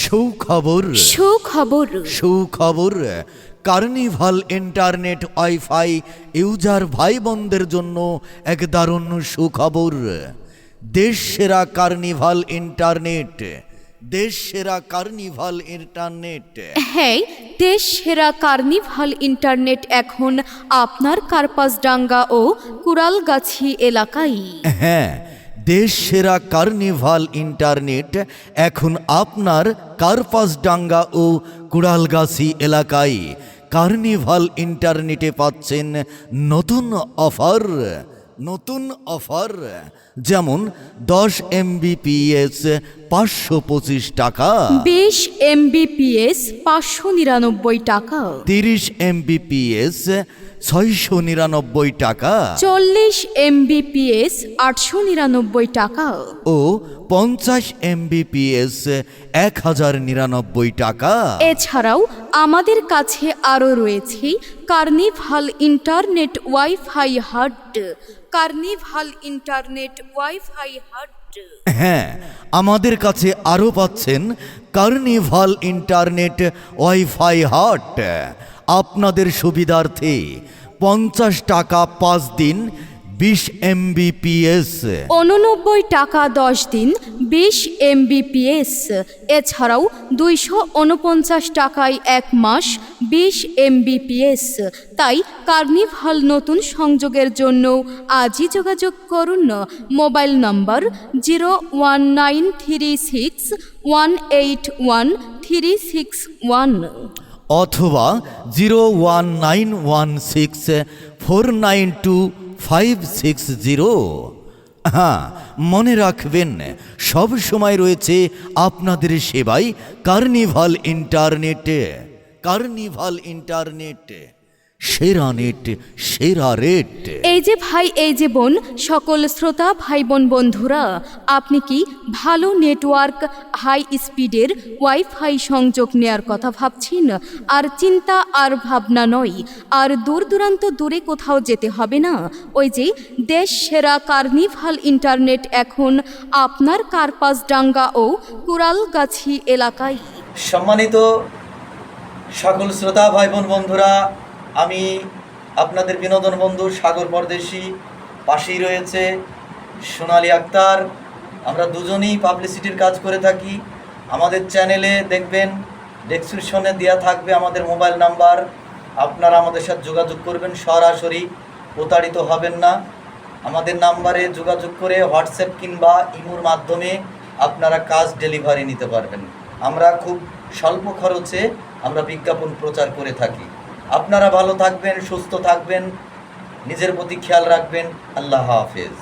সুখবর। সুখবর। সুখবর। কার্নিভাল ইন্টারনেট ওয়াইফাই ইউজার ভাই বোনদের জন্য এক দারুণ সুখবর। দেশ সেরা কার্নিভাল ইন্টারনেট দেশ সেরা কার্নিভাল ইন্টারনেট হ্যাঁ দেশ সেরা কার্নিভাল ইন্টারনেট এখন আপনার কার্পাসডাঙ্গা ও কুড়ালগাছি এলাকায়। হ্যাঁ দেশ সেরা কার্নিভাল ইন্টারনেট এখন আপনার কার্পাসডাঙ্গা ও কুড়ালগাছি এলাকায়। কার্নিভাল ইন্টারনেটে পাচ্ছেন নতুন অফার নতুন অফার, যেমন দশ এমবিপিএস পাঁচশো পঁচিশ টাকা। বিশ এমবিপিএস পাঁচশো নিরানব্বই টাকা। তিরিশ এমবিপিএস ছয়শো নিরানব্বই টাকা। চল্লিশ এমবিপিএস আটশো নিরানব্বই টাকা। ও পঞ্চাশ এমবিপিএস এক হাজার নিরানব্বই টাকা। এছাড়াও আমাদের কাছে আরও রয়েছে কার্নিভাল ইন্টারনেট ওয়াইফাই হাট কার্নিভাল ইন্টারনেট ওয়াইফাই হাট হ্যাঁ আমাদের কাছে আরও পাচ্ছেন কার্নিভাল ইন্টারনেট ওয়াইফাই হট আপনাদের সুবিধার্থে পঞ্চাশ টাকা পাঁচ দিন বিশ এমবিপিএস উননব্বই টাকা দশ দিন বিশ এমবিপিএস এছাড়াও দুইশো উনপঞ্চাশ টাকায় এক মাস বিশ এমবিপিএস তাই কার্নিভাল নতুন সংযোগের জন্য আজই যোগাযোগ করুন। Mobile number zero one nine three six one eight one three six one. অথবা zero one nine one six four nine two five six zero হ্যাঁ মনে রাখবেন, সব সময় রয়েছে আপনাদের সেবাই কার্নিভাল ইন্টারনেটে, কার্নিভাল ইন্টারনেট। সেরা নেট সেরা রেট। এই যে ভাই এই যে বোন সকল শ্রোতা ভাই বোন বন্ধুরা আপনি কি ভালো নেটওয়ার্ক হাই স্পিডের ওয়াইফাই সংযোগ নেয়ার কথা ভাবছেন? আর চিন্তা আর ভাবনা নয় আর দূর দূরান্ত দূরে কোথাও যেতে হবে না। ওই যে দেশ সেরা কার্নিভাল ইন্টারনেট এখন আপনার কার্পাসডাঙ্গা ও কুড়ালগাছি এলাকায়। সম্মানিত সকল শ্রোতা ভাই বোন বন্ধুরা আমি আপনাদের বিনোদন বন্ধু সাগর পরদেশি, পাশেই রয়েছে সোনালী আক্তার। আমরা দুজনেই পাবলিসিটির কাজ করে থাকি। আমাদের চ্যানেলে দেখবেন ডেসক্রিপশনে দেওয়া থাকবে আমাদের মোবাইল নাম্বার। আপনারা আমাদের সাথে যোগাযোগ করবেন, সরাসরি প্রতারিত হবেন না। আমাদের নাম্বারে যোগাযোগ করে হোয়াটসঅ্যাপ কিংবা ইমোর মাধ্যমে আপনারা কাজ ডেলিভারি নিতে পারবেন। আমরা খুব স্বল্প খরচে আমরা বিজ্ঞাপন প্রচার করে থাকি। আপনারা ভালো থাকবেন সুস্থ থাকবেন নিজের প্রতি খেয়াল রাখবেন। আল্লাহ হাফেজ।